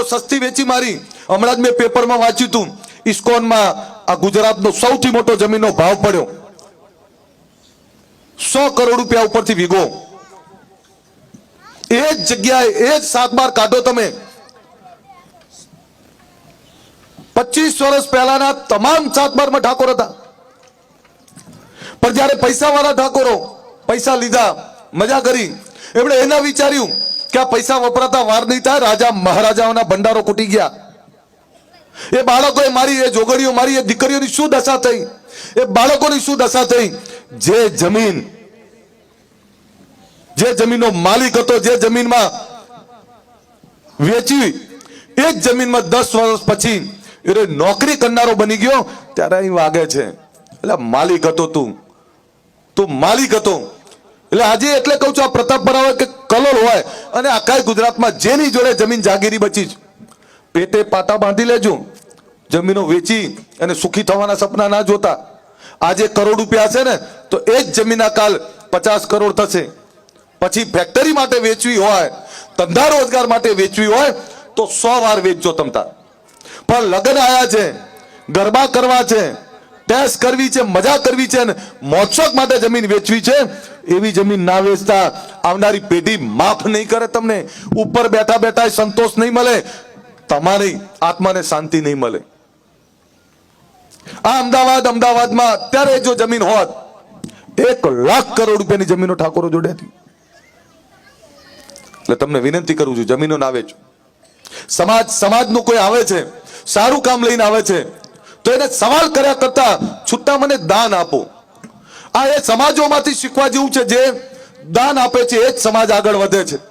જમીનો સસ્તી વેચી મારી. હમણાં જ મેં પેપરમાં વાંચ્યું હતું ઇસ્કોનમાં આ ગુજરાતનો સૌથી મોટો જમીનનો ભાવ પડ્યો. સો કરોડ રૂપિયા ઉપરથી વીઘો. એ જ જગ્યાએ, એ જ સાત કાઢો તમે. પચીસ વર્ષ પહેલાના તમામ સાત બારમાં ઠાકોર હતા. પણ જ્યારે પૈસા વાળા ઠાકોરો પૈસા લીધા, મજા કરી, એમણે એના વિચાર્યું કે પૈસા વપરાતા વાર નહીં થાય રાજા મહારાજાઓના ભંડારો કૂટી ગયા એ બાળકોએ મારી એ જોગડીઓ મારી એ દીકરીઓની શું દશા થઈ એ બાળકોની શું દશા થઈ જે જમીન જે જમીનનો માલિક હતો, જે જમીનમાં વેચી, એ જ જમીનમાં દસ વર્ષ પછી એ નોકરી કરનારો બની ગયો, ત્યારે અહીં વાગે છે. એટલે માલિક હતો તું. તું માલિક હતો. એટલે આજે એટલે કહું છું, આ પ્રતાપ બરાબર કે કલોલ હોય અને આખા ગુજરાતમાં જેની જોડે જમીન જાગીરી બચી જ. પેટે પાટા બાંધી લેજો, જમીનો વેચી અને સુખી થવાના સપના ના જોતા. આજે કરોડ રૂપિયા છે ને, તો એ જ જમીનના કાલ પચાસ કરોડ થશે. પછી ફેક્ટરી માટે વેચવી હોય, ધંધા રોજગાર માટે વેચવી હોય, તો સો વાર વેચજો તમતા પણ લગ્ન આયા છે, ગરબા કરવા છે ટેસ્ટ કરવી છે, મજા કરવી છે અને મોજશોખ માટે જમીન વેચવી છે. એવી જમીન ના વેચતા આવનારી પેઢી માફ નહીં કરે તમને. ઉપર બેઠા બેઠા સંતોષ નહીં મળે. તમારી આત્માને શાંતિ નહીં મળે. આ અમદાવાદ, અમદાવાદમાં અત્યારે જો જમીન હોત, એક લાખ કરોડ રૂપિયાની જમીનો ઠાકોરો જોડે એટલે તમને વિનંતી કરું છું, જમીનો ના વેચો. સમાજ, સમાજનું કોઈ આવે છે, સારું કામ લઈને આવે છે તો એને સવાલ કર્યા કરતા છૂટા મને દાન આપો. આ એ સમાજોમાંથી શીખવા જેવું છે જે દાન આપે છે, એ જ સમાજ આગળ વધે છે.